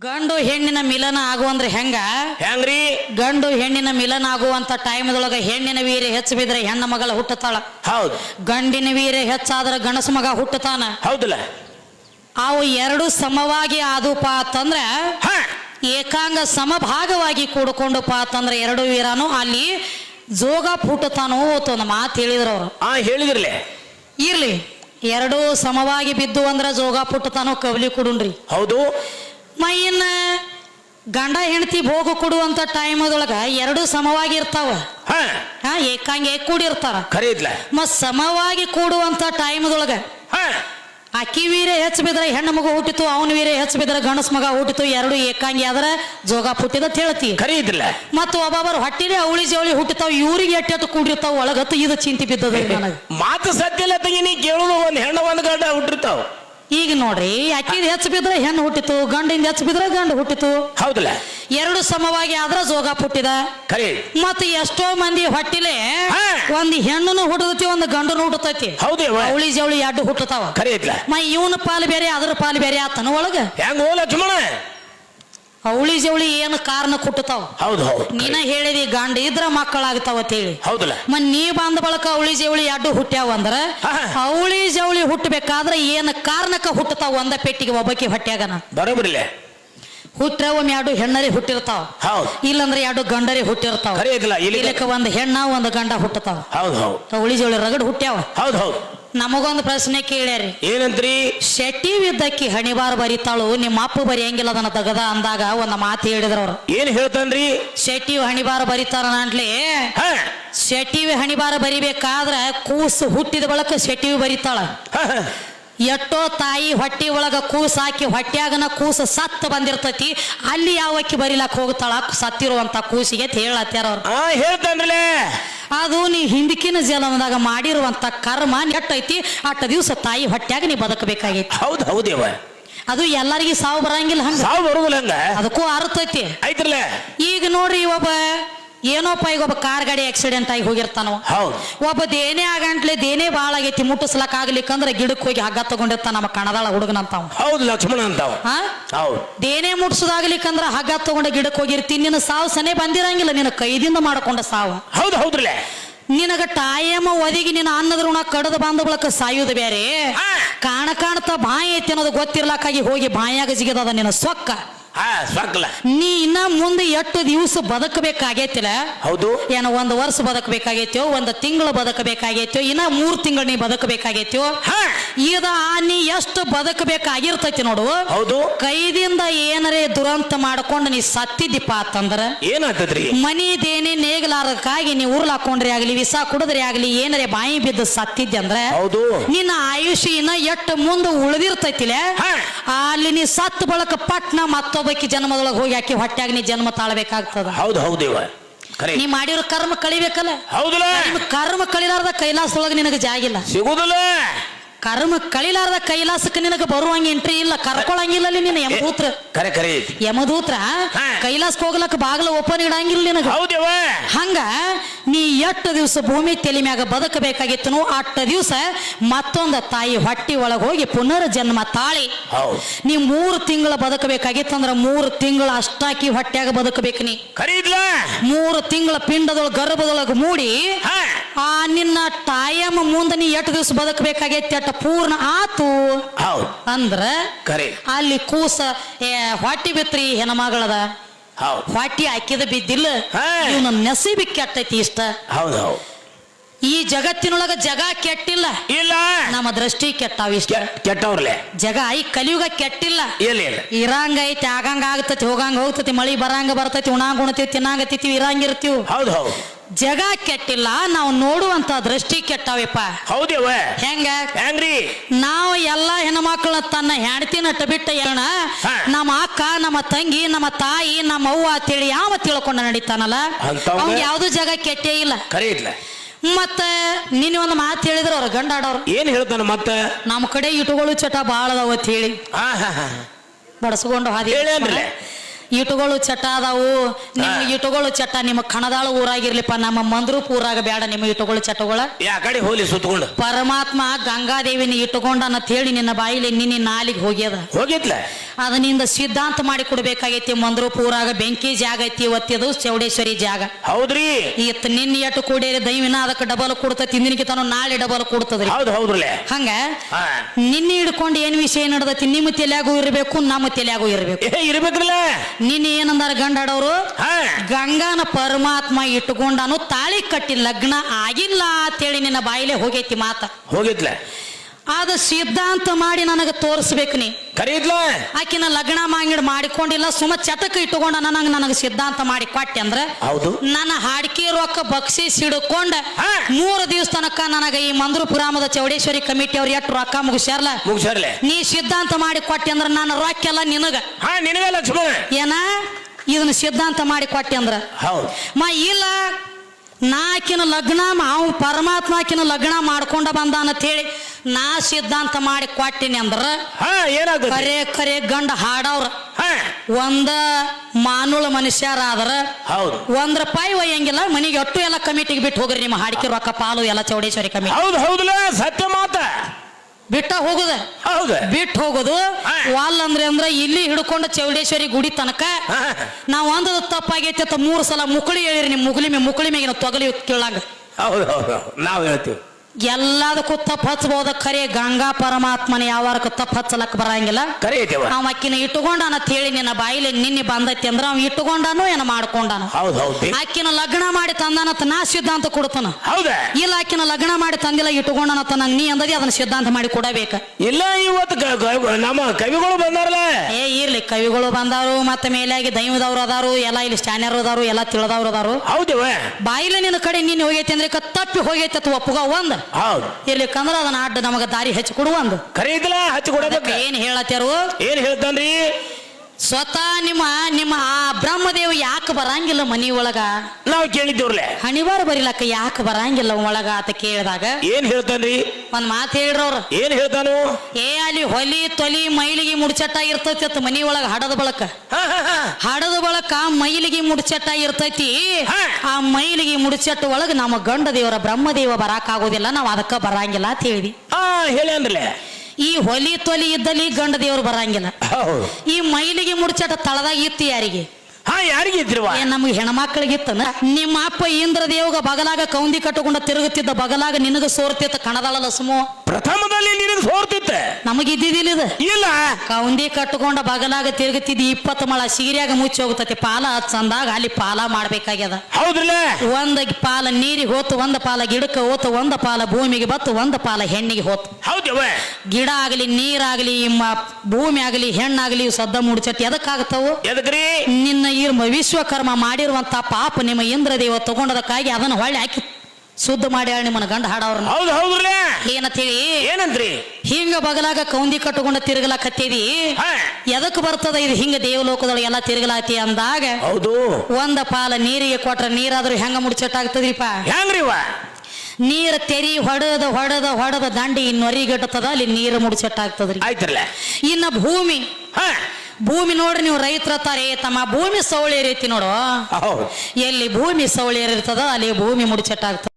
ಗಂಡು ಹೆಣ್ಣಿನ ಮಿಲನ ಆಗುವಂದ್ರೆ ಹೆಂಗ? ಹೆಂಗ್ರಿ? ಗಂಡು ಹೆಣ್ಣಿನ ಮಿಲನ ಆಗುವಂತ ಟೈಮ್ದೊಳಗ ಹೆಣ್ಣಿನ ವೀರ್ಯ ಹೆಚ್ಚು ಬಿದ್ರೆ ಹೆಣ್ಣ ಮಗಳ ಹುಟ್ಟತಾಳ ಹೌದು. ಗಂಡಿನ ವೀರ್ಯ ಹೆಚ್ಚಾದ್ರೆ ಗಣಸು ಮಗ ಹುಟ್ಟತಾನ ಹೌದಲ್ಲ. ಅವು ಎರಡು ಸಮವಾಗಿ ಆದುಪ ಅಂತಂದ್ರ ಏಕಾಂಗ ಸಮಭಾಗವಾಗಿ ಕೂಡ್ಕೊಂಡುಪ ಅಂತಂದ್ರ ಎರಡು ವೀರನು ಅಲ್ಲಿ ಜೋಗ ಪುಟ್ಟತಾನೋ ಒಂದು ಮಾತು ಹೇಳಿದ್ರು ಅವರು. ಆ ಹೇಳಿದ್ರಲೆ. ಇರ್ಲಿ. ಎರಡು ಸಮವಾಗಿ ಬಿದ್ದು ಅಂದ್ರೆ ಜೋಗ ಪುಟ್ಟತಾನೋ ಕವಲಿ ಕೊಡುನ್ರಿ. ಹೌದು. ಮೈಯನ್ನ ಗಂಡ ಹೆಂಡತಿ ಭೋಗ ಕೊಡುವಂತ ಟೈಮದೊಳಗ ಎರಡು ಸಮವಾಗಿ ಇರ್ತಾವ ಹಾ. ಹಾ ಏಕಾಂಗಿ ಕೂಡಿರ್ತಾರ. ಖರೀದ್ಲ. ಮತ್ ಸಮವಾಗಿ ಕೂಡುವಂತ ಟೈಮದೊಳಗ ಹಾ. ಅಕ್ಕಿ ವೀರ್ಯ ಹೆಚ್ಚು ಬಿದ್ರೆ ಹೆಣ್ಣು ಮಗು ಹುಟ್ಟಿತು ಅವನ ವೀರ್ಯ ಹೆಚ್ಚು ಬಿದ್ರೆ ಗಣಸ್ ಮಗ ಹುಟ್ಟಿತು ಎರಡು ಏಕಾಂಗಿ ಆದ್ರ ಜೋಗ ಪುಟ್ಟಿದ ಹೇಳ್ತಿ. ಖರೀದಿಲ್ಲ ಮತ್ತು ಒಬ್ಬೊಬ್ಬರು ಹೊಟ್ಟಿನೇ ಅವಳಿ ಜವಳಿ ಹುಟ್ಟಿತಾವ ಇವ್ರಿಗೆ ಎಟ್ಟೆಟ್ಟು ಕೂಡಿರ್ತಾವ ಒಳಗತ್ತು ಇದು ಚಿಂತೆ ಬಿದ್ದದ ಮಾತು ಸತ್ಯ ಇಲ್ಲ ತಂಗಿ ನೀ ಕೇಳುದು ಒಂದ್ ಹೆಣ್ಣು ಒಂದ್ ಗಂಡ ಹುಟ್ಟಿರ್ತಾವ. ಈಗ ನೋಡ್ರಿ ಅಕ್ಕಿದ ಹೆಚ್ಚು ಬಿದ್ರೆ ಹೆಣ್ಣು ಹುಟ್ಟಿತು ಗಂಡಿಂದ ಹೆಚ್ಚು ಬಿದ್ರೆ ಗಂಡು ಹುಟ್ಟಿತು. ಹೌದಲ್ಲ? ಎರಡು ಸಮವಾಗಿ ಆದ್ರ ಜೋಗ ಪುಟ್ಟಿದ. ಖರೆ. ಮತ್ತ ಎಷ್ಟೋ ಮಂದಿ ಹೊಟ್ಟಿಲೆ ಒಂದು ಒಂದ್ ಹೆಣ್ಣುನು ಹುಟ್ಟತೈತಿ ಒಂದ್ ಗಂಡನು ಹುಟ್ಟತೈತಿ. ಹೌದು ಅವಳಿ ಜವಳಿ ಎರಡು ಹುಟ್ಟತಾವ. ಖರೆ ಇದ್ಲ ಮ ಇವನ ಪಾಲು ಬೇರೆ ಅದ್ರ ಪಾಲು ಬೇರೆ ಆತನ ಒಳಗ? ಹೆಂಗ ಓ ಲಕ್ಷ್ಮಣ ಅವಳಿ ಜವಳಿ ಏನು ಕಾರಣ ಕುಟ್ಟತಾವ? ಹೌದು ಹೌದು. ನೀನ ಹೇಳಿದಿ ಗಂಡ ಇದ್ರ ಮಕ್ಕಳಾಗ್ತಾವ ಅಂತೇಳಿ ಹೌದಲ್ಲ? ಮನ್ ನೀ ಬಂದ ಬಳಕ ಅವಳಿ ಜವಳಿ ಎರಡು ಹುಟ್ಟ್ಯಾವ ಅಂದ್ರ. ಅವಳಿ ಜವಳಿ ಹುಟ್ಟಬೇಕಾದ್ರ ಏನ್ ಕಾರಣಕ್ಕ ಹುಟ್ಟತಾವ ಒಂದ ಪೆಟ್ಟಿಗೆ ಒಬ್ಬಕಿ ಹೊಟ್ಟ್ಯಾಗನ ಬರೋಬ್ರಿಲೆ ಹುಟ್ಟ್ರ ಒಮ್ಮೆ ಎರಡು ಹೆಣ್ಣರಿ ಹುಟ್ಟಿರ್ತಾವ. ಹೌದು. ಇಲ್ಲಂದ್ರೆ ಎರಡು ಗಂಡರಿ ಹುಟ್ಟಿರ್ತಾವ. ಇಲ್ಲಕ್ಕ ಒಂದ್ ಹೆಣ್ಣ ಒಂದ್ ಗಂಡ ಹುಟ್ಟತಾವ. ಹೌದು ಹೌದು. ಅವಳಿ ಜವಳಿ ರಗಡ್ ಹುಟ್ಟ್ಯಾವ. ಹೌದು ಹೌದು. ನಮಗೊಂದು ಪ್ರಶ್ನೆ ಕೇಳ್ಯಾರಿ ಏನಂತ್ರಿ? ಶೆಟ್ಟಿ ವಿದ್ದಕ್ಕಿ ಹಣಿಬಾರ್ ಬರಿತಾಳು ನಿಮ್ಮ ಅಪ್ಪ ಬರೆಯಂಗಿಲ್ಲ ಅದನ್ನ ತಗದ ಅಂದಾಗ ಒಂದು ಮಾತು ಹೇಳಿದ್ರು ಅವ್ರು. ಏನ್ ಹೇಳ್ತಾನ್ರಿ? ಶೆಟ್ಟಿ ಹಣಿಬಾರ ಬರಿತಾರ ಅಂಟ್ಲಿ ಹಾ. ಶೆಟ್ಟಿ ಹಣಿಬಾರ ಬರಿಬೇಕಾದ್ರ ಕೂಸು ಹುಟ್ಟಿದ ಬಳಕ ಶೆಟ್ಟಿ ಬರಿತಾಳ. ಎಷ್ಟೋ ತಾಯಿ ಹೊಟ್ಟಿ ಒಳಗ ಕೂಸು ಹಾಕಿ ಹೊಟ್ಯಾಗನ ಕೂಸು ಸತ್ತು ಬಂದಿರ್ತೈತಿ ಅಲ್ಲಿ ಯಾವಕ್ಕಿ ಬರಿಲಾಕ್ ಹೋಗ್ತಾಳ ಸತ್ತಿರುವಂತ ಕೂಸಿಗೆ ಅಂತ ಹೇಳತ್ಯಾರ ಅವ್ರು. ಆ ಹೇಳ್ತಾನ್ರಲೇ. ಅದು ನೀ ಹಿಂದಕಿನ ಜನ್ಮದಾಗ ಮಾಡಿರುವಂತ ಕರ್ಮ ನೆಟ್ಟೈತಿ ಅಟ್ಟ ದಿವಸ ತಾಯಿ ಹೊಟ್ಯಾಗ ನೀ ಬದುಕಬೇಕಾಗೈತಿ. ಹೌದು ಹೌದೇವ ಅದು ಎಲ್ಲರಿಗೂ ಸಾವು ಬರಂಗಿಲ್ಲ ಹಂಗ. ಸಾವು ಬರುದಿಲ್ಲ ಹಂಗ? ಅದಕ್ಕೂ ಆರತೈತಿ ಐತ್ರಲ್ಲ? ಈಗ ನೋಡ್ರಿ ಒಬ್ಬ ಏನೋಪ್ಪ ಈಗ ಒಬ್ಬ ಕಾರ್ ಗಾಡಿ ಆಕ್ಸಿಡೆಂಟ್ ಆಗಿ ಹೋಗಿರ್ತಾನೋ. ಹೌದು. ಒಬ್ಬ ದೇನೇ ಆಗಂಟ್ಲೆ ದೇನೇ ಬಾಳ ಆಗೈತಿ ಮುಟ್ಟಿಸ್ಲಕ್ ಆಗ್ಲಿಕ್ಕಂದ್ರ ಗಿಡಕ್ಕೆ ಹೋಗಿ ಹಗ್ಗ ತಗೊಂಡಿರ್ತಾನ ನಮ್ಮ ಕಣದಾಳ ಹುಡುಗನಂತಾವ. ಹೌದು ಲಕ್ಷ್ಮಣ ಅಂತಾವ. ದೇನೇ ಹೌದು. ದೇನೆ ಮುಟ್ಸೋದಾಗ್ಲಿಕ್ಕಂದ್ರ ಹಗ್ಗ ತಗೊಂಡ ಗಿಡಕ್ಕೆ ಹೋಗಿರ್ತೀನಿ ನಿನ್ನ ಸಾವು ಸನೆ ಬಂದಿರಂಗಿಲ್ಲ ನಿನ್ನ ಕೈದಿಂದ ಮಾಡ್ಕೊಂಡ ಸಾವು. ಹೌದು ಹೌದ್ರಲೆ ನಿನಗ ಟಾಯಮ ಒದಗಿ ನಿನ್ನ ಅನ್ನದ ಋಣ ಕಡದ ಬಂದ ಬಳಕ ಸಾಯುವುದು ಬೇರೆ. ಕಾಣ ಕಾಣ್ತಾ ಬಾಯಿ ಐತಿ ಅನ್ನೋದು ಗೊತ್ತಿರ್ಲಕ್ಕಾಗಿ ಹೋಗಿ ಬಾಯಾಗ ಜಿಗದದ ನಿನ್ನ ಸೊಕ್ಕ. ಹಾ ನೀ ಇನ್ನ ಮುಂದೆ ಎಷ್ಟು ದಿವಸ ಬದುಕಬೇಕಾಗೈತಿಲ್ಲ ಹೌದು. ಏನ ಒಂದು ವರ್ಷ ಬದುಕಬೇಕಾಗೈತೋ ಒಂದು ತಿಂಗಳು ಬದುಕಬೇಕಾಗೈತೋ ಇನ್ನ ಮೂರ್ ತಿಂಗಳು ನೀ ಬದುಕಬೇಕಾಗೈತೋ ಹಾ. ಇದ ನೀ ಎಷ್ಟು ಬದುಕಬೇಕಾಗಿರ್ತೈತಿ ನೋಡು. ಹೌದು. ಕೈದಿಂದ ಏನರೇ ದುರಂತ ಮಾಡ್ಕೊಂಡು ನೀ ಸತ್ತಿದ್ದಿಪ್ಪ ಅಂತಂದ್ರ? ಏನಾಗ್ತದ್ರಿ? ಮನಿದೇನೆ ನೇಗಲಾರಕ್ಕಾಗಿ ನೀ ಉರ್ಲ್ ಹಾಕೊಂಡ್ರೆ ಆಗ್ಲಿ ವಿಸ ಕುಡಿದ್ರಿ ಆಗ್ಲಿ ಏನರೇ ಬಾಯಿ ಬಿದ್ದು ಸತ್ತಿದ್ದೆ ಅಂದ್ರೆ? ಹೌದು. ನಿನ್ನ ಆಯುಷ್ಯ ಇನ್ನ ಎಷ್ಟು ಮುಂದೆ ಉಳಿದಿರ್ತೈತಿಲೆ? ಹಾ. ಅಲ್ಲಿ ನೀ ಸತ್ತ ಬಳಕ ಪಟ್ನ ಮತ್ತೊಬ್ಬಕಿ ಜನ್ಮದೊಳಗೆ ಹೋಗಿ ಆಕೆ ಹೊಟ್ಟ್ಯಾಗ ನೀ ಜನ್ಮ ತಾಳ್ಬೇಕಾಗ್ತದ. ಹೌದು ಹೌದೇವ ಖರೆ ನೀ ಮಾಡಿರೋ ಕರ್ಮ ಕಳಿಬೇಕಲ್ಲ ಹೌದಲ್ಲ. ನಿಮ್ ಕರ್ಮ ಕಳಿಲಾರ್ದ ಕೈಲಾಸದೊಳಗೆ ನಿನಗೆ ಜಾಗಿಲ್ಲ. ಸಿಗುದಿಲ್ಲ. ಕರ್ಮ ಕಳಿಲಾರದ ಕೈಲಾಸಕ್ಕೆ ನಿನಗೆ ಬರುವಂಗೇನ್ರಿ ಎಂಟ್ರಿ ಇಲ್ಲ ಕರ್ಕೊಳಂಗಿಲ್ಲ ನಿನ್ನ ನೀನು ಯಮದೂತ್ರ ಕರೆ ಕರೆ. ಯಮದೂತ್ರ. ಕೈಲಾಸಕ್ಕೆ ಹೋಗ್ಲಕ್ಕ ಬಾಗಿಲ ಓಪನ್ ಇಡಂಗಿಲ್ಲ ನಿನಗೆ. ಹೌದೇವ ಹಂಗ ನೀ ಎಷ್ಟು ದಿವಸ ಭೂಮಿ ತೆಲಿ ಮ್ಯಾಗ ಬದುಕಬೇಕಾಗಿತ್ತು ಅಟ್ಟ ದಿವಸ ಮತ್ತೊಂದ ತಾಯಿ ಹೊಟ್ಟಿ ಒಳಗೆ ಹೋಗಿ ಪುನರ್ ಜನ್ಮ ತಾಳಿ ನೀ ಮೂರು ತಿಂಗಳ ಬದುಕಬೇಕಾಗಿತ್ತಂದ್ರ ಮೂರು ತಿಂಗಳ ಅಷ್ಟಾಕಿ ಹೊಟ್ಯಾಗ ಬದುಕಬೇಕು ನೀ. ಮೂರು ತಿಂಗಳ ಪಿಂಡದೊಳಗ ಗರ್ಭದೊಳಗೆ ಮೂಡಿ ಆ ನಿನ್ನ ತಾಯಮ್ಮ ಮುಂದೆ ನೀ ಎಷ್ಟು ದಿವಸ ಬದುಕಬೇಕಾಗೈತಿ ಅಟ್ಟ ಪೂರ್ಣ ಆತು. ಹೌದು. ಅಂದ್ರ ಕರೆ. ಅಲ್ಲಿ ಕೂಸ ಏ ಹೊಟ್ಟಿ ಬಿತ್ರಿ ಹೆಣ್ಮಗಳದ ಹೌದು. ಹೊಟ್ಟಿ ಹಾಕಿದ ಬಿದ್ದಿಲ್ಲ. ಹಾ. ಇವನ ನಸೀಬಿ ಕೆಟ್ಟೈತಿ ಇಷ್ಟ. ಹೌದು ಹೌದು. ಈ ಜಗತ್ತಿನೊಳಗ ಜಗ ಕೆಟ್ಟಿಲ್ಲ. ಇಲ್ಲ. ನಮ್ಮ ದೃಷ್ಟಿ ಕೆಟ್ಟಾವ ಇಷ್ಟ. ಕೆ- ಕೆಟ್ಟವ್ರಲೆ ಜಗ ಈ ಕಲಿಯುಗ ಕೆಟ್ಟಿಲ್ಲ. ಇಲ್ಲ ಇಲ್ಲ. ಇರಂಗ ಐತಿ ಆಗಂಗ ಆಗ್ತತಿ ಹೋಗಂಗ ಹೋಗ್ತತಿ ಮಳಿ ಬರಂಗ ಬರ್ತೈತಿ ಉಣಾಂಗ ಉಣತಿ ತಿನ್ನಂಗ ತಿಂತೀವಿ ಇರಂಗ ಇರ್ತೀವಿ. ಹೌದು ಹೌದು. ಜಗ ಕೆಟ್ಟಿಲ್ಲ ನಾವು ನೋಡುವಂತ ದೃಷ್ಟಿ ಕೆಟ್ಟಾವೆಪ್ಪ. ಹೌದೇವ ಹೆಂಗ? ಹೆಂಗ್ರಿ? ನಾವು ಎಲ್ಲಾ ಹೆಣ್ಮಕ್ಳ ತನ್ನ ಹೆಂಡತಿನ ಅಟ್ಟ ಬಿಟ್ಟ ಏನ ನಮ್ಮ ಅಕ್ಕ ನಮ್ಮ ತಂಗಿ ನಮ್ಮ ತಾಯಿ ನಮ್ಮ ಅವ್ವ ಅಂತೇಳಿ ಯಾವ ತಿಳ್ಕೊಂಡ ನಡೀತಾನಲ್ಲ? ಅವ್ನ ಯಾವ್ದು ಜಗ ಕೆಟ್ಟೇ ಇಲ್ಲ. ಕರೆ ಇದ್ಲ. ಮತ್ತ ನಿನ್ನ ಒಂದು ಮಾತು ಹೇಳಿದ್ರು ಅವ್ರ ಗಂಡಾಡೋರು ಏನ್ ಹೇಳ್ತಾನ ಮತ್ತ? ನಮ್ಮ ಕಡೆ ಇಟುಗಳು ಚಟ ಬಾಳದವ ಅಂತ ಹೇಳಿ ಬಡಸ್ಕೊಂಡು ಹಾದಿ. ಇಟುಗಳು ಚಟ ಅದಾವು. ನಿಮ್ಮ. ಇಟುಗಳು ಚಟ ನಿಮ್ಮ ಕಣದಾಳ ಊರಾಗಿರ್ಲಿಪ್ಪ ನಮ್ಮ ಮಂದ್ರೂಪ್ ಊರಾಗ ಬೇಡ ನಿಮ್ಮ ಇಟುಗಳು ಚಟಗಳ. ಯಾ ಕಡೆ ಹೋಲಿ ಸುತ್ಕೊಂಡು. ಪರಮಾತ್ಮ ಗಂಗಾದೇವಿನ ಇಟ್ಟುಕೊಂಡ ಅಂತ ಹೇಳಿ ನಿನ್ನ ಬಾಯಿಲಿ ನಿನ್ನ ನಾಲಿಗೆ ಹೋಗ್ಯದ. ಹೋಗಿದ್ಲ ಅದನಿಂದ ಸಿದ್ಧಾಂತ ಮಾಡಿ ಕೊಡ್ಬೇಕಾಗೈತಿ ಮಂದ್ರೂಪ್ ಊರಾಗ ಬೆಂಕಿ ಜಾಗ ಐತಿ ಒತ್ತಿದು ಚೌಡೇಶ್ವರಿ ಜಾಗ. ಹೌದ್ರಿ? ಇತ್ತು ನಿನ್ನ ಎಟ್ಟು ಕೂಡೇರಿ ದೈವಿನ ಅದಕ್ಕೆ ಡಬಲ್ ಕೊಡ್ತ ಇಂದಿನಿಗೆ ತಾನು ನಾಳೆ ಡಬಲ್ ಕೊಡ್ತದ್ರಿ. ಹೌದು ಹೌದ್ರಲ್ಲೇ? ಹಂಗ? ನಿನ್ನೆ ಹಿಡ್ಕೊಂಡು ಏನ್ ವಿಷಯ ನಡ್ದತಿ? ನಿಮ್ಮ ತಲೆಯಾಗೂ ಇರಬೇಕು ನಮ್ಮ ತಲೆಯಾಗೂ ಇರಬೇಕು. ಏ ಇರ್ಬೇಕ್ರಲ್ಲ? ನಿನ್ನೆ ಏನಂದಾರ ಗಂಡಾಡವರು ಹಾ. ಗಂಗಾನ ಪರಮಾತ್ಮ ಇಟ್ಟುಕೊಂಡಾನು ತಾಳಿ ಕಟ್ಟಿ ಲಗ್ನ ಆಗಿಲ್ಲ ಅಂತೇಳಿ ನಿನ್ನ ಬಾಯಿಲೆ ಹೋಗೈತಿ ಮಾತ. ಹೋಗಿತ್ಲ ಅದ ಸಿದ್ಧಾಂತ ಮಾಡಿ ನನಗೆ ತೋರಿಸ್ಬೇಕು ನೀ. ಕರೀದ್ಲ? ಆಕಿನ ಲಗ್ನ ಮಾಡಿ ಮಾಡಿಕೊಂಡಿಲ್ಲ ಸುಮ್ಮ ಚಟಕ ಇಟ್ಟುಕೊಂಡ ನನಗೆ ನನಗೆ ಸಿದ್ಧಾಂತ ಮಾಡಿ ಕೊಟ್ಟೆ ಅಂದ್ರೆ ಹೌದು. ನನ್ನ ಹಾಡಿಕೆ ರೊಕ್ಕ ಬಕ್ಷಿ ಹಿಡ್ಕೊಂಡ ಮೂರು ದಿವಸ ತನಕ ನನಗೆ ಈ ಮಂದ್ರಪುರಾಮದ ಚೌಡೇಶ್ವರಿ ಕಮಿಟಿ ಅವ್ರು ಎಷ್ಟು ರೊಕ್ಕ ಮುಗಿಸ್ಯಾರಲ್ಲ ಮುಗಿಸ್ಯಾರಲ್ಲ ನೀ ಸಿದ್ಧಾಂತ ಮಾಡಿ ಕೊಟ್ಟೆ ಅಂದ್ರೆ ನಾನು ರೊಕ್ಕ ಎಲ್ಲ ನಿನಗ. ನಿನಗೆ ಲಕ್ಷ್ಮಣ. ಏನ? ಇದನ್ನ ಸಿದ್ಧಾಂತ ಮಾಡಿ ಕೊಟ್ಟೆ ಅಂದ್ರ. ಹೌದು. ಮ ಇಲ್ಲ ನಾಕಿನ ಲಗ್ನ ಅವ್ ಪರಮಾತ್ಮಾಕಿನ ಲಗ್ನ ಮಾಡ್ಕೊಂಡ ಬಂದ ಅಂತ ಹೇಳಿ ನಾ ಸಿದ್ಧಾಂತ ಮಾಡಿ ಕೊಟ್ಟಿನಿ ಅಂದ್ರ ಕರೆ ಕರೆ ಗಂಡ ಹಾಡವ್ರ. ಒಂದ ಮಾನುಳ ಮನುಷ್ಯರಾದ್ರ ಹೌದು. ಒಂದ್ ರೂಪಾಯಿ ಒಯ್ಯಂಗಿಲ್ಲ ಮನಿಗೆ ಒಟ್ಟು ಎಲ್ಲ ಕಮಿಟಿಗೆ ಬಿಟ್ಟು ಹೋಗ್ರಿ ನಿಮ್ಮ ಹಾಡಿಕೆ ರೊಕ್ಕ ಪಾಲು ಎಲ್ಲ ಚೌಡೇಶ್ವರಿ ಕಮಿಟಿ ಹೌದು ಹೌದಲ್ಲ ಸತ್ಯ ಮಾತ. ಬಿಟ್ಟ ಹೋಗುದ. ಹೌದು. ಬಿಟ್ಟು ಹೋಗೋದು. ವಾಲ್ ಅಂದ್ರೆ ಅಂದ್ರೆ ಇಲ್ಲಿ ಹಿಡ್ಕೊಂಡ ಚೌಡೇಶ್ವರಿ ಗುಡಿ ತನಕ. ನಾವ್ ಒಂದ್ ತಪ್ಪಾಗೈತಿ ಅಂತ ಮೂರು ಸಲ ಮುಕುಳಿ ಹೇಳಿರಿ ನಿಮ್ ಮುಗುಳಿ ಮೇ ಮುಕುಳಿ ಮೇಗಿನ ತೊಗಲಿ ಕೇಳಂಗ. ಹೌದು ಹೌದು. ನಾವು ಹೇಳ್ತೀವಿ. ಎಲ್ಲದಕ್ಕೂ ತಪ್ಪ ಹಚ್ಚಬಹುದ. ಖರೆ ಗಂಗಾ ಪರಮಾತ್ಮನ ಯಾವಾರಕ್ಕೂ ತಪ್ಪ ಹಚ್ಚಲಕ್ ಬರಂಗಿಲ್ಲ. ಕರೆ ಐತೆವ ಅವ ಅಕ್ಕಿನ ಇಟ್ಟುಕೊಂಡಾನ ಅಂತ ಹೇಳಿ ನಿನ್ನ ಬಾಯಿಲಿ ನಿನ್ನೆ ಬಂದೈತಿ ಅಂದ್ರ ಅವ್ ಇಟ್ಟುಕೊಂಡನು ಏನ ಮಾಡ್ಕೊಂಡಾನು. ಹೌದು ಹೌದು ಆಕಿನ ಲಗ್ನ ಮಾಡಿ ತಂದಾನಂತ ನಾ ಸಿದ್ಧಾಂತ ಕೊಡ್ತಾನ. ಹೌದಾ? ಇಲ್ಲ ಆಕಿನ ಲಗ್ನ ಮಾಡಿ ತಂದಿಲ್ಲ ಇಟ್ಟುಕೊಂಡಾನಂತ ನಂಗೆ ನೀ ಅಂದದಿ ಅದನ್ನ ಸಿದ್ಧಾಂತ ಮಾಡಿ ಕೊಡಬೇಕ. ಇಲ್ಲ ಇವತ್ತು ಗ- ಗ- ನಮ್ಮ ಕವಿಗಳು ಬಂದಾರಲ್ಲ. ಏ ಇರ್ಲಿ ಕವಿಗಳು ಬಂದಾರು ಮತ್ತೆ ಮೇಲಾಗಿ ದೈವದವ್ರು ಅದಾರು ಎಲ್ಲ ಇಲ್ಲಿ ಸ್ಟ್ಯಾನರ್ ಅದಾರು ಎಲ್ಲ ತಿಳಿದವ್ರು ಅದಾರು. ಹೌದು ಬಾಯಿಲೆ ನಿನ್ನ ಕಡೆ ನೀನು ಹೋಗೈತಿ ಅಂದ್ರೆ ಕ- ತಪ್ಪಿ ಹೋಗೈತಿ ಅಥವಾ ಒಪ್ಪುಗ ಒಂದ್. ಹೌದು. ಇರ್ಲಿಕ್ಕಂದ್ರ ಅದನ್ನ ಅಡ್ಡ ನಮಗ ದಾರಿ ಹಚ್ಚಿ ಕೊಡು ಒಂದು ಕರೆ ಐತಲ್ಲ ಹಚ್ಚಿ ಕೊಡಬೇಕು ಅದಕ್ಕೆ ಏನ್ ಹೇಳತ್ತಾರು ಏನ್ ಹೇಳ್ತಾನ್ರಿ? ಸ್ವತಃ ನಿಮ್ಮ ನಿಮ್ಮ ಆ ಬ್ರಹ್ಮದೇವ್ ಯಾಕೆ ಬರಂಗಿಲ್ಲ ಮನಿ ಒಳಗ? ನಾವು ಕೇಳಿದ್ದೇವ್ರಲ್ಲ. ಹಣಿವಾರ ಬರಿಲಕ್ಕ ಯಾಕೆ ಬರಂಗಿಲ್ಲ ಒಳಗ ಅಂತ ಕೇಳಿದಾಗ? ಏನ್ ಹೇಳ್ತಾನ್ರಿ? ಒಂದ್ ಮಾತು ಹೇಳ್ರವ್ರ ಏನ್ ಹೇಳ್ತಾನು? ಏ ಅಲ್ಲಿ ಹೊಲಿ ತೊಲಿ ಮೈಲಿಗೆ ಮುಡ್ಚಟ್ಟ ಇರ್ತೈತಿ ಅಂತ ಮನಿ ಒಳಗ ಹಡದ ಬಳಕ. ಹಡದ ಬಳಕ ಮೈಲಿಗೆ ಮುಡ್ಚಟ್ಟ ಇರ್ತೈತಿ. ಆ ಮೈಲಿಗೆ ಮುಡ್ಚಟ್ಟ ಒಳಗ ನಮ್ಮ ಗಂಡ ದೇವರ ಬ್ರಹ್ಮದೇವ ಬರಾಕ್ ಆಗೋದಿಲ್ಲ ನಾವ್ ಅದಕ್ಕ ಬರಂಗಿಲ್ಲ ಅಂತ ಹೇಳಿ ಹಾ ಹೇಳಿ ಈ ಹೊಲಿ ತೊಲಿ ಇದ್ದಲ್ಲಿ ಗಂಡ ದೇವ್ರು ಬರಂಗಿಲ್ಲ. ಹೌದು. ಈ ಮೈಲಿಗೆ ಮುಡ್ಚಟ ತಳದಾಗ ಇತ್ತು ಯಾರಿಗೆ? ಹಾ ಯಾರಿಗೆ ಇದ್ರಿವ ಏನ್ ನಮ್ಗೆ ಹೆಣ್ಮಕ್ಳಿಗಿತ್ತನ? ನಿಮ್ಮ ಅಪ್ಪ ಇಂದ್ರ ದೇವಗ ಬಗಲಾಗ ಕೌಂದಿ ಕಟ್ಟಕೊಂಡ ತಿರುಗುತ್ತಿದ್ದ ಬಗಲಾಗ ನಿನಗ ಸೋರ್ತಿತ್ತ ಕಣದಾಳ ಲಸುಮು. ಪ್ರಥಮದಲ್ಲಿ ನಿನಗೆ ಸೋರ್ತಿತ್ತೆ. ನಮಗಿದ್ದಿದ್ದಿಲ್ಲ ಇದು? ಇಲ್ಲ. ಕೌಂದಿ ಕಟ್ಟಕೊಂಡ ಬಗಲಾಗ ತಿರುಗುತ್ತಿದ್ದ ಇಪ್ಪತ್ತು ಮಳ ಸೀರ್ಯಾಗ ಮುಚ್ಚಿ ಹೋಗುತ್ತೆ ಪಾಲ ಹಚ್ಚಂದಾಗ ಅಲ್ಲಿ ಪಾಲ ಮಾಡ್ಬೇಕಾಗ್ಯದ. ಹೌದ್ರಲ್ಲ ಒಂದ ಪಾಲ ನೀರಿಗೆ ಹೋತು ಒಂದ ಪಾಲ ಗಿಡಕ್ಕೆ ಹೋತು ಒಂದ ಪಾಲ ಭೂಮಿಗೆ ಬತ್ತು ಒಂದ ಪಾಲ ಹೆಣ್ಣಿಗೆ ಹೋತು. ಹೌದವ ಗಿಡ ಆಗಲಿ ನೀರಾಗಲಿ ನಿಮ್ಮ ಭೂಮಿ ಆಗಲಿ ಹೆಣ್ಣಾಗಲಿ ಸದ್ದ ಮುಡ್ಚಟ್ಟಿ. ಎದಕ್ಕಾಗತ್ತವು? ಎದಕ್ರಿ? ನಿನ್ನ ಈ ವಿಶ್ವಕರ್ಮ ಮಾಡಿರುವಂತ ಪಾಪ ನಿಮ್ಮ ಇಂದ್ರದೇವ ತಗೊಂಡದಕ್ಕಾಗಿ ಅದನ್ನ ಹೊಳ್ಳಿ ಹಾಕಿ ಶುದ್ಧ ಮಾಡಿ ನಿಮ್ಮನ್ನ ಗಂಡ ಹಾಡವ್ರನ್ನ. ಹೌದು ಹೌದ್ರಿ? ಏನಂತ ಹೇಳಿ ಏನಂತ್ರಿ ಹಿಂಗ ಬಗಲಾಗ ಕೌಂದಿ ಕಟ್ಟಕೊಂಡ ತಿರುಗಲಾಕತ್ತೀವಿ. ಎದಕ್ ಬರ್ತದ ಇದು ಹಿಂಗ ದೇವಲೋಕದೊಳಗೆ ಎಲ್ಲ ತಿರುಗಲಾತಿ ಅಂದಾಗ ಹೌದು. ಒಂದ ಪಾಲ ನೀರಿಗೆ ಕೊಟ್ರ ನೀರಾದ್ರೂ ಹೆಂಗ ಮುಡ್ಚಟ್ಟಾಗ್ತದ್ರಿಪ್ಪ ಹೆಂಗ್ರಿವ ನೀರ್ ತೆರಿ ಹೊಡೆದ ಹೊಡೆದ ಹೊಡೆದ ದಂಡಿ ನೊರಿಗಟ್ಟತದ ಅಲ್ಲಿ ನೀರು ಮುಡಿಚಟ್ಟಾಗ್ತದ್ರಿ ಆಯ್ತ್ರಲ್ಲ? ಇನ್ನ ಭೂಮಿ. ಹಾ. ಭೂಮಿ ನೋಡ್ರಿ ನೀವು ರೈತರ ತಾರೆ ತಮ್ಮ ಭೂಮಿ ಸೌಳಿ ರೀತಿ ನೋಡು. ಹೌದು. ಎಲ್ಲಿ ಭೂಮಿ ಸೌಳಿ ಇರ್ತದ ಅಲ್ಲಿ ಭೂಮಿ ಮುಡ್ಚಟ್ಟಾಗ್ತದ